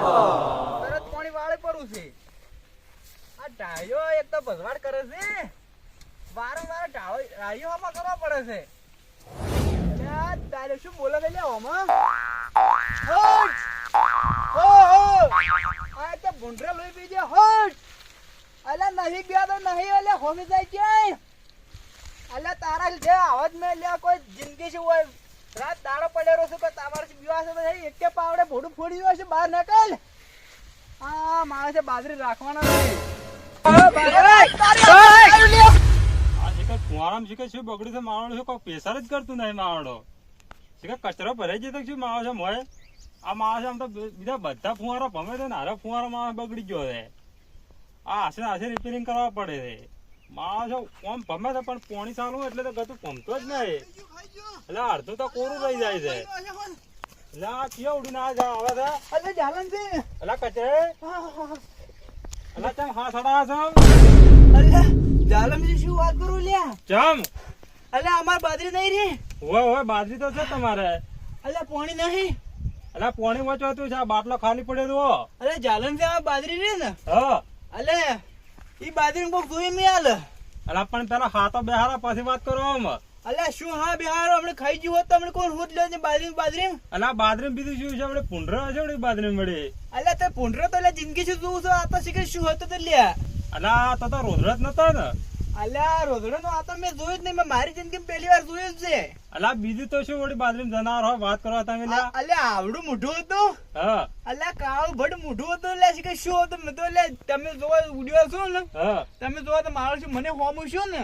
તરત પાણી વાળે પડું છે આ ડાયો એક તો ભજવાડ કરે છે વારંવાર ડાયો ડાયો આમાં કરવા પડે છે તારે શું બોલે છે લે ઓમાં હટ! હો, હો! આ તો ભૂંડરા લોહી પી હટ! અલા નહીં ગયા તો નહીં અલે હોમી જાય ક્યાંય અલ્યા તારા જે આવત મેં લ્યા કોઈ જિંદગી શું હોય રાત દાડો પડેલો છે કે તમારે બીવા છે તો એક પાવડે ભોડું ફોડી ગયો છે બહાર નકલ. હા મારે છે બાજરી રાખવાના શું બગડ્યું છે માવડો શું કોઈ પેસર જ કરતું નહીં માવડો. શીખર કચરો ભરાઈ જતો શું માવો છે મોય આ માણસ આમ તો બીજા બધા ફુવારા ભમે છે ને હારે ફુવારો માણસ બગડી ગયો છે. આ હાસે હાસે રિપેરિંગ કરવા પડે છે. માણસો આમ ભમે છે પણ પોણી ચાલુ એટલે તો ગતું ભમતો જ નહીં. એટલે અડધું તો કોરું રહી જાય છે. એટલે આ કેવું ઉડીને આ જા- આવે છે. અલે જાલન છે. એટલે કચરે. એટલે ચમ હા સડા છો? અલે જાલન શું વાત કરું લ્યા? ચમ. અલે અમાર બાજરી નહીં રે. હોય હોય બાજરી તો છે તમારે. અલે પાણી નહીં. એટલે પોણી વચવાતું છે આ બાટલો ખાલી પડ્યો તો. અલે જાલન છે આ બાજરી રે ને. હા. અલે ઈ બાજરી કોક જોઈ મે આલ એટલે પણ પેલા હાથો બેહારા પછી વાત કરો આમ. અલે શું હા બિહારો? હમણે ખાઈ ગયું હોત તો કોણ હોત લે બાજરી બાજરી એટલે આ બીજું શું છે? આપણે પુંડરો છે આપણે બાજરી મળી અલ્યા તે પૂંડરો તો એટલે જિંદગી શું છું. આ તો શીખે શું હતું તો લ્યા. આ તો તો જ નતા ને. અલ્યા રોધડો નો આ તો મેં જોયું જ નહીં મારી જિંદગી પહેલી વાર જોયું જ છે. એટલે બીજું તો શું વળી બાજરી જનાર હોય વાત કરો તમે અલ્યા આવડું મોઢું હતું? હા. અલ્યા કાળું ભડ મોઢું હતું એટલે કે શું હતું? મેં તો એટલે તમે જોવા ઉડ્યો છો ને? તમે જોવા તો મારો મને હોમું શું ને?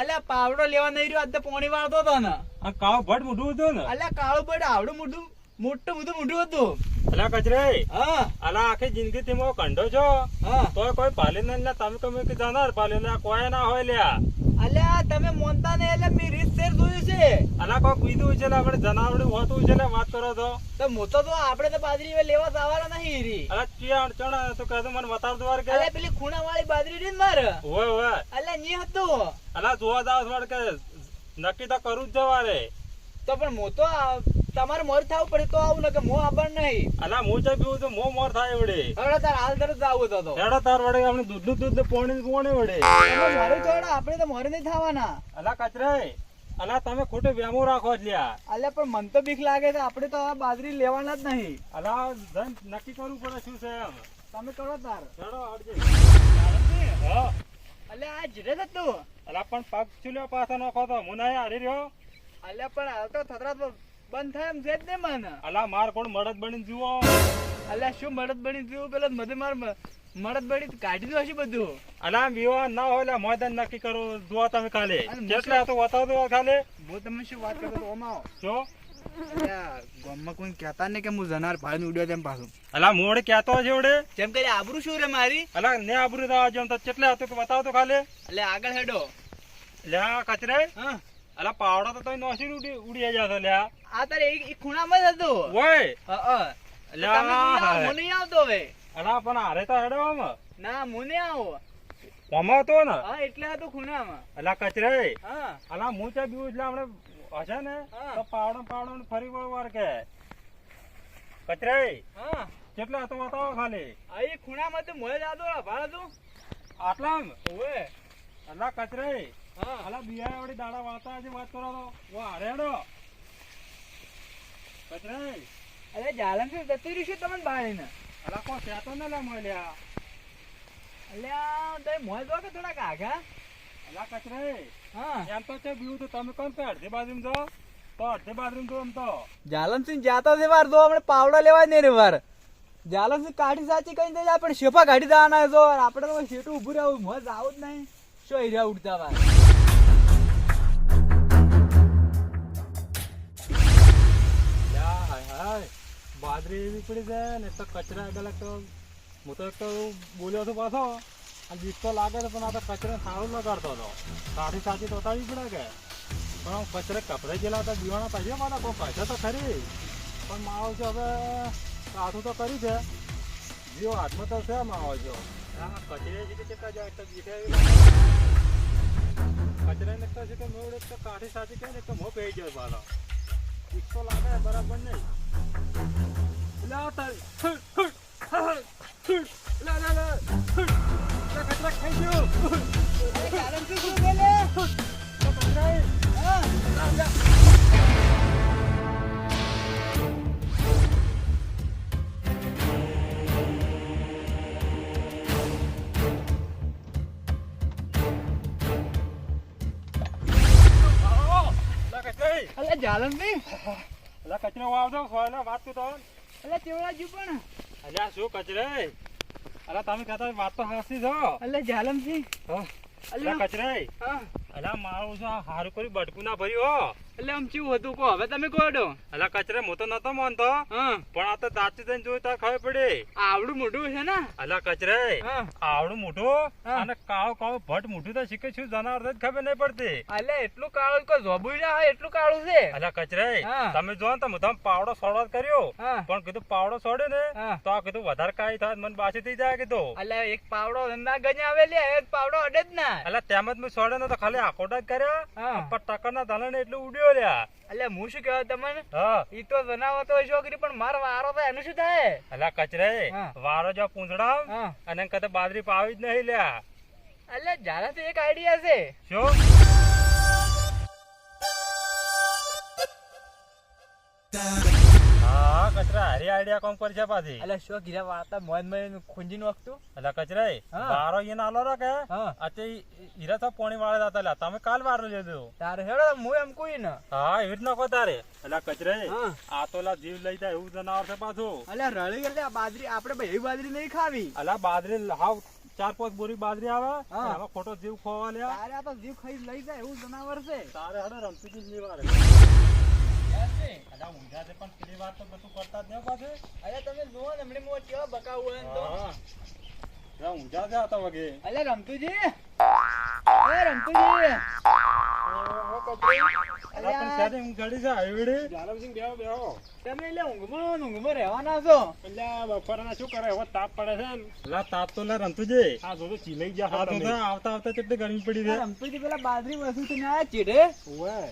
અલ્યા પાવડો લેવા નહીં રહ્યો આજ પોણી વાળતો હતો ને. આ કાવ ભટ મોઢું હતું ને? અલ્યા કાળું ભડ આવડું મોઢું મોટું બધું મોટું હતું. અલા કચરે હા. અલા આખી જિંદગી થી મો કંઢો છો? હા. તો કોઈ પાલી ને તમે તમે કે જનાર પાલી ને કોઈ ના હોય લ્યા. અલ્યા તમે મોનતા ને એટલે મેં રીત શેર જોયું છે. અલા કોઈ કીધું છે ને આપણે જનાવડું હોતું છે ને વાત કરો તો તો મોતો તો આપણે તો બાજરી લેવા જવાના નહીં રી અલા ચિયા અડચણ તો કહેતો મને બતાવ દો કે. અલે પેલી ખૂણા વાળી બાજરી ને મારે. હોય હોય. અલે ની હતું. અલા જોવા જાવ કે નક્કી તો કરવું જ જવારે. તો પણ મો તો આ- તમારે મોર થવું પડે તો આવું કે મો આપણ નહીં. અલા મોચે પીવું તો મો મોર થાય વડે હવે તાર હાલ તરત આવું તો તો હેડો તાર વડે આપણે દૂધનું દૂધ પોણી પોણે વડે મોરે થોડા આપણે તો મોરે નહીં થવાના. અલા કચરાય અલા તમે ખોટે વ્યામો રાખો જ લ્યા. અલે પણ મન તો બીક લાગે છે આપણે તો આ બાજરી લેવાના જ નહીં. અલા ધન નક્કી કરવું પડે શું છે એમ. તમે કરો તાર. હેડો હડજે હા. અલે આ જીરે તું અલા પણ પગ ચૂલ્યો પાછો નખો તો મુનાય હારી રહ્યો. અલે પણ હાલ તો થતરા તો બંધ થાય એમ છે જ ને મને. અલા માર કોણ મળદ બની જુઓ અલા શું મળદ બની જુઓ પેલા મધે માર મળદ બની કાઢી દો હશે બધું. અલા વિવાહ ના હોય એટલે મોદન નક્કી કરો જુઓ તમે કાલે કેટલા તો બતાવ દો કાલે હું તમે શું વાત કરો ઓમાં આવો. જો. ગામમાં કોઈ કહેતા ને કે હું જનાર ભાઈ ને ઉડ્યો તેમ પાછું. અલા મોડે કહેતો છે ઓડે જેમ કરી આબરૂ શું રે મારી? અલા ને આબરૂ થવા જેમ તો કેટલા હતો કે બતાવ તો ખાલી? એટલે આગળ હેડો. લ્યા કચરે હા. અલા પાવડા તો તમે નોસી ઉડી ઉડી જશો લ્યા. આ તારે એક ખૂણામાં જ હતું. ઓય! હા, હું. નહીં આવતો હવે. અલા પણ હારે તો હેડો આમ ના મને આવો. આમાં હતો ને? હા એટલે હતું ખૂણામાં. અલા કચરે. હા. અલા હું ચા બીવું એટલે આપણે હશે ને. તો પાવડો પાવડો ને ફરી વાર કે. કચરે? હા. કેટલા હતો બતાવો ખાલી? આ એ ખૂણામાં તો મોય જાતો ભાડા તું આટલા ઓય અલા કચરે. અલા બિયા વળી દાડા વાળતા હજી વાત કરો તો. ઓ હારે હેડો કચરે અરે જાલમ શું જતી રહ્યું તમને ભાડીને અલા કો સેતો ને લે મળ્યા અલ્યા તમે મોય જો કે થોડાક આઘા? અલા કચરે હા. એમ તો છે બીવું તો તમે કોણ કે અડધી બાજુ જો તો અડધી બાજુ જો એમ તો. જાલમસિંહ જાતા છે વાર તો આપણે પાવડા લેવા નહીં રે વાર. જાલમસિંહ કાઢી સાચી કઈ દે પણ શેફા કાઢી દેવાના જો આપણે તો શેઠું ઉભું રહેવું મજ આવું જ નહીં. શું હીરા ઉડતા વાર બાદરી એવી પડી જાય ને, તો કચરા આગળ તો, હું તો તો બોલ્યો છું પાછો. અને બીક તો લાગે છે, પણ આ તો કચરા સારું લગાડતો હતો. સાથી સાથી તો બતાવવી પડે કે. પણ હું કચરે કપડે ગયેલા હતા, દીવાના પૈસા મારા કોઈ પૈસા તો ખરી. પણ માવો છે હવે કાઠું તો કરી છે. જીવો હાથમાં તો છે માવો છો? કચરે છે કે તો ને તો છે કાઠી સાચી કહે ને તો મોં પેઈ ગયો પાછો બીક લાગે બરાબર નહીં. લા, લા, લા, કચરા ખાઈ ગયો બોલે કચરા ભાઈ? એટલે કચરો વાવજો સોયલા વાત તો અલે ચેવડાજી પણ. અલ્યા શું કચરે અરે તમે કહેતા વાત તો હાસી છો એટલે જાલમજી હા. અલ્યા અલા. કચરે હા. અલા મારું શું હારું કરી બટકું ના ભર્યું હો. એટલે આમ ચેવું હતું કો હવે તમે કોડો એટલે કચરે હું તો નતો માનતો પણ આ તો દાચી જઈને જોયું તાર ખબર પડી. આવડું મોઢું છે ને? એટલે કચરે. આવડું મોઢું અને કાળું કાળું ભટ મોઢું તો શીખે છું જનાવર જ ખબર નહીં પડતી. એટલે એટલું કાળું કે જોબું ના હોય એટલું કાળું છે. એટલે કચરે. તમે જો ને તો હું તમે પાવડો સોડવા કર્યો. હા. પણ કીધું પાવડો સોડે ને તો આ કીધું વધારે કાય થાય મને બાસી થઈ જાય કીધું. એટલે એક પાવડો ના ગજા આવેલી એ પાવડો અડે જ ના. એટલે તેમ જ મેં સોડે ને તો ખાલી આખોટા જ કર્યા. પણ ટક્કર ના ધલન એટલું ઉડ્યો. લ્યા અલે હું શું કહેવાય તમને? હા. ઈ તો જનાવર તો છોકરી પણ મારો વારો થાય એનું શું થાય? અલા કચરે. વારો જો પૂંછડા હા. અને કદે બાદરી પાવી જ નહીં લ્યા. એટલે જાણે તો એક આઈડિયા છે. શું? હા કચરા હરી આઈડિયા કોમ કરી છે પાછી. એટલે શું કીધા વાર્તા મોજ મોજ ખૂંજી નું વખતું એટલે કચરા બારો ઈન આલો રો કે? અતે હીરા તો પોણી વાળા હતા લ્યા. તમે કાલ વારો લીધો તારે હેડો હું એમ કોઈ ને. હા એવી રીતના નકો તારે. એટલે કચરા આ તો લા જીવ લઈ જાય એવું જનાવર છે પાછું. એટલે રળી એટલે બાજરી આપણે ભાઈ બાજરી નહીં ખાવી. અલા બાજરી હાવ ચાર પાંચ બોરી બાજરી આવે. એમાં ખોટો જીવ ખોવા લે તારે આ તો જીવ ખાઈ લઈ જાય એવું જનાવર છે. તારે હડે રમતી જ નહીં વારે. વાર તો બધું કરતા જ નહીં પાછું. અલે તમે જુઓ ને હમણાં મોં કેવા બકાવું હોય ને તો. હા. જા ઊંઝા છે આ તો વગે. અલે રમતુજી. એ રમતુજી. તમે એટલે ઊંઘમાં ઊંઘમાં રહેવાના છો. એટલે આ બપોરના શું કરે? હવે તાપ પડે છે. ને અલા તાપ તો લે રમતુજી આ જોજો ચીલાઈ ગયા આ છો તો તમે. તો આવતા આવતા કેટલી ગરમી પડી છે. રમતુજી પેલા બાજરી વસ્તુ થી ના ચીડે.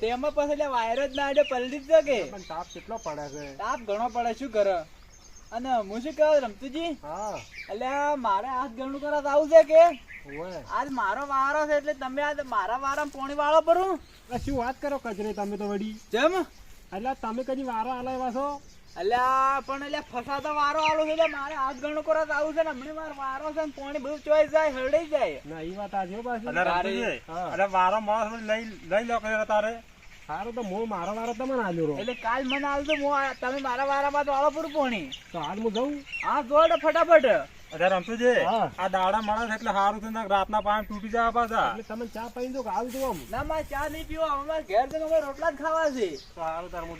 તેમાં પછી વાયર જ ના પલટી જ શકે. તાપ કેટલો પડે છે. તાપ ઘણો પડે શું કરે? અને હું શું કહું રમતુજી હા. એટલે મારે હાથ ગણું કરવા આવું છે કે. આજ મારો વારો છે એટલે તમે આજ મારા વારામાં પોણી વાળો ભરો? શું વાત કરો કચરે તમે તો વડી જેમ? એટલે તમે કદી વારો આલાવ્યા છો? અલ્યા પણ એટલે ફસાતો વારો આલો છે એટલે મારે હાથ ગણું કરવા આવું છે ને હમણાં મારો વારો છે ને પોણી બધું ચોઈ જાય હરડી જાય. ના એ વાત આજે પાછી. અરે વારો માણસ લઈ લઈ લો કે તારે. સારું તો હું મારો વારો તમે આલ્યો રહો. એટલે કાલ મને આલજો હું તમે મારા વારામાં તો આલો પૂરું પોણી. તો હાલ હું જઉં? હા જોડ ફટાફટ. અરે રમતુજી આ દાડા માણસ એટલે સારું ને રાતના પાણી તૂટી જાય પાછા. એટલે તમે ચા પીને જો કે ના મારે ચા નહીં પીવો. અમારે ઘેર તો અમારે રોટલા જ ખાવા છે. સારું તાર હું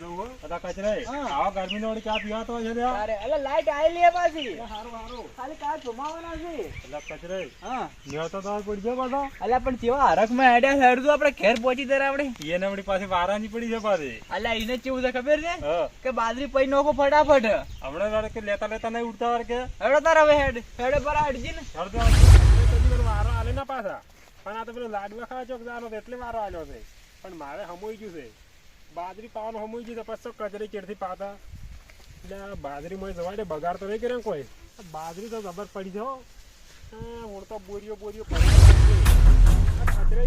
કચરે. આવા ગરમી વાળી ચા પીવા તો છે લ્યા એટલે લાઈટ આવેલી છે પાછી. સારું સારું ખાલી કાર ઘુમાવાના છે. અલા કચરે હા. મેં તો તમારે પડી ગયો પાછો. અલ્યા પણ કેવા હરખમાં હેડ્યા હેડતું આપણે ઘેર પહોંચી ત્યારે આપણે. એને પાસે પાછી વારાની પડી છે પાછી. અલ્યા એને કેવું છે ખબર છે? કે બાજરી પૈ નોખો ફટાફટ. હમણાં કે લેતા લેતા નહીં ઉડતા વાર કે? હેડો તાર હવે હેડ. હેડે પર હેડજી. ને મને વારો આલે ના પાછા. પણ આ તો લાડવા ખાવા એટલે વારો આલ્યો છે. પણ મારે હમોઈ ગયું છે. બાજરી પાવાનું હમોઈ ગયું છે, પછી કચરી ચેડથી પાતા. એટલે બાજરી માં જવા દે બગાડ તો નહીં કરે ને કોઈ. બાજરી તો જબર પડી જાઓ હું. તો બોરીઓ બોરીઓ પડી કચરે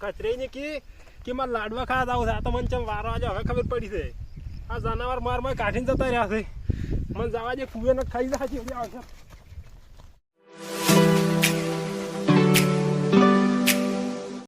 આ કચરેની કી કે મારે લાડવા ખાવા આવું છે. આ તો મને ચમ વારો આજે હવે ખબર પડી છે. આ જનાવર માર માર કાઢીને જતા રહ્યા છે. મને જવા જે કુવે ને ખાઈ જાય છે